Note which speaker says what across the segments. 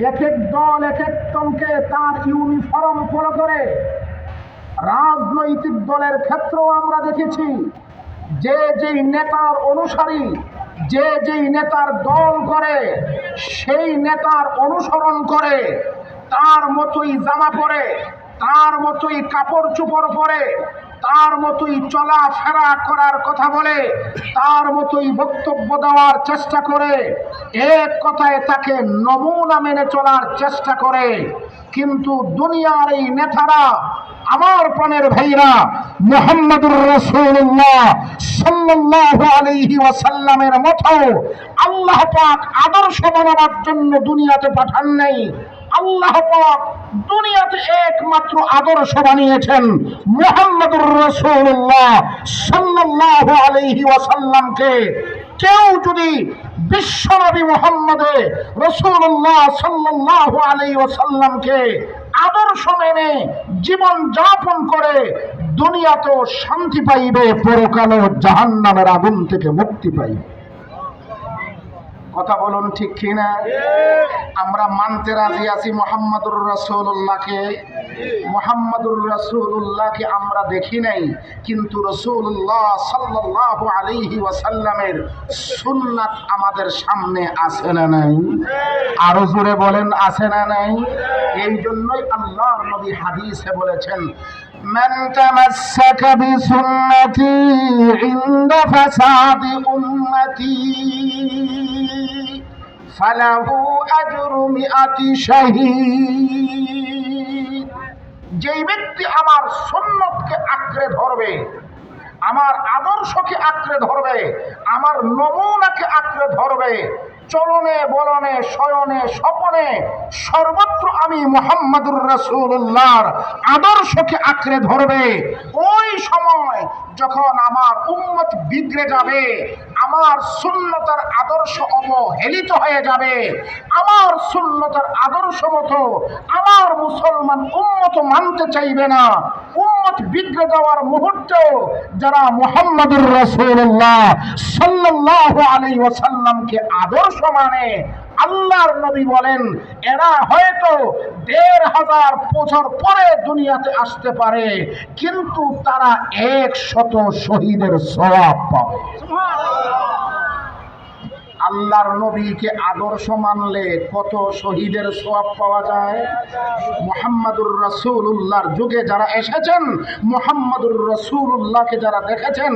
Speaker 1: এক এক দল এক এক দলকে তার ইউনিফর্ম ফলো করে। রাজনৈতিক দলের ক্ষেত্রেও আমরা দেখেছি, যে যেই নেতার অনুসারী, যে যেই নেতার দল করে, সেই নেতার অনুসরণ করে, তার মতোই জামা পরে তার মতোই কাপড় চোপড় পরে, তার মতোই চলাফেরা করার কথা বলে, তার মতোই বক্তব্য দেওয়ার চেষ্টা করে, এক কথায় তাকে নমুনা মেনে চলার চেষ্টা করে। কিন্তু দুনিয়ার এই নেতারা, আমার প্রাণের ভাইরা, মোহাম্মদুর রসুল্লাহ সাল্লাল্লাহু আলাইহি ওয়াসাল্লামের মতো আল্লাহ পাক আদর্শ বানাবার জন্য দুনিয়াতে পাঠান নাই। আল্লাহ পাক দুনিয়াতে একমাত্র আদর্শ বানিয়েছেন মোহাম্মদুর রসুল্লাহ সাল্লাল্লাহু আলাইহি ওয়াসাল্লামকে। কেউ যদি বিশ্বনবী মোহাম্মদে রসুল্লাহ সাল্লাল্লাহু আলাইহি ওয়াসাল্লামকে আদর্শ মেনে জীবন যাপন করে দুনিয়াতেও শান্তি পাইবে, পরকালও জাহান্নামের আগুন থেকে মুক্তি পাইবে। কথা বলুন ঠিক কিনা আমরা মানতে রাজি আছি মোহাম্মদুর রসুল্লাহকে মোহাম্মদুর রসুল্লাহকে আমরা দেখি নাই কিন্তু রসুল্লাহ সাল্লাহ আলাইহি ওয়াসাল্লামের সুন্নাত আমাদের সামনে আছে না নাই আরো জোরে বলেন আছে না নাই এই জন্যই আল্লাহর নবী হাদিসে বলেছেন من تمسك بسنتي عند فساد أمتي ফালাহু আজরু মিআতি শাহীদ। যেই ব্যক্তি আমার সুন্নতকে আঁকড়ে ধরবে, আমার আদর্শকে আঁকড়ে ধরবে, আমার নমুনাকে আঁকড়ে ধরবে, চলনে, বলনে, শয়নে, স্বপনে সর্বত্র আমি মোহাম্মদুর রাসুল্লাহর আদর্শকে আঁকড়ে ধরবে। ওই সময় যখন আমার উম্মত বিগড়ে যাবে আমার শূন্যতার আদর্শ অবহেলিত হয়ে যাবে। আমার শূন্যতার আদর্শ মতো আমার মুসলমান উম্মত মানতে চাইবে না। উম্মত বিগড়ে যাওয়ার মুহূর্তেও যারা মোহাম্মদুর রসুল্লাহ সাল্লাহ আলী ওসাল্লামকে আদর্শ মানে আল্লাহর নবী বলেন, এরা হয়তো দেড় হাজার বছর পরে দুনিয়াতে আসতে পারে, কিন্তু তারা এক শত শহীদের সওয়াব পাবে। আল্লাহর নবীকে আদর্শ মানলে কত শহীদের সোয়াব পাওয়া যায়? মোহাম্মদুর রসুল্লাহর যুগে যারা এসেছেন, মোহাম্মদুর রসুল্লাহকে যারা দেখেছেন,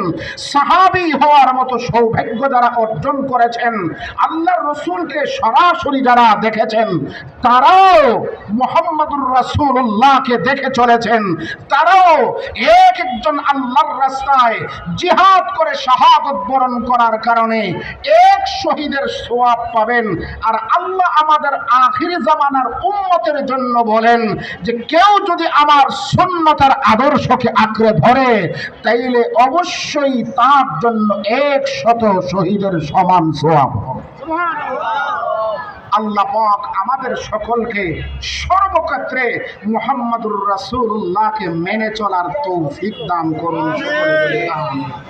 Speaker 1: সাহাবি হওয়ার মতো সৌভাগ্য যারা অর্জন করেছেন, আল্লাহর রসুলকে সরাসরি যারা দেখেছেন, তারাও মোহাম্মদুর রসুল্লাহকে দেখে চলেছেন। তারাও এক একজন আল্লাহর রাস্তায় জিহাদ করে শাহাদত বরণ করার কারণে এক শহীদের সোয়াব পাবেন। আর আল্লাহ আমাদের আখির জামানার উম্মতের জন্য বলেন যে, কেউ যদি আমার সুন্নতার আদর্শকে আঁকড়ে ধরে, তাইলে অবশ্যই তার জন্য এক শত শহীদের সমান সোয়াব আল্লাহ পাক আমাদের সকলকে সর্বক্ষেত্রে মুহাম্মদুর রাসূলুল্লাহকে মেনে চলার তৌফিক দান করুন।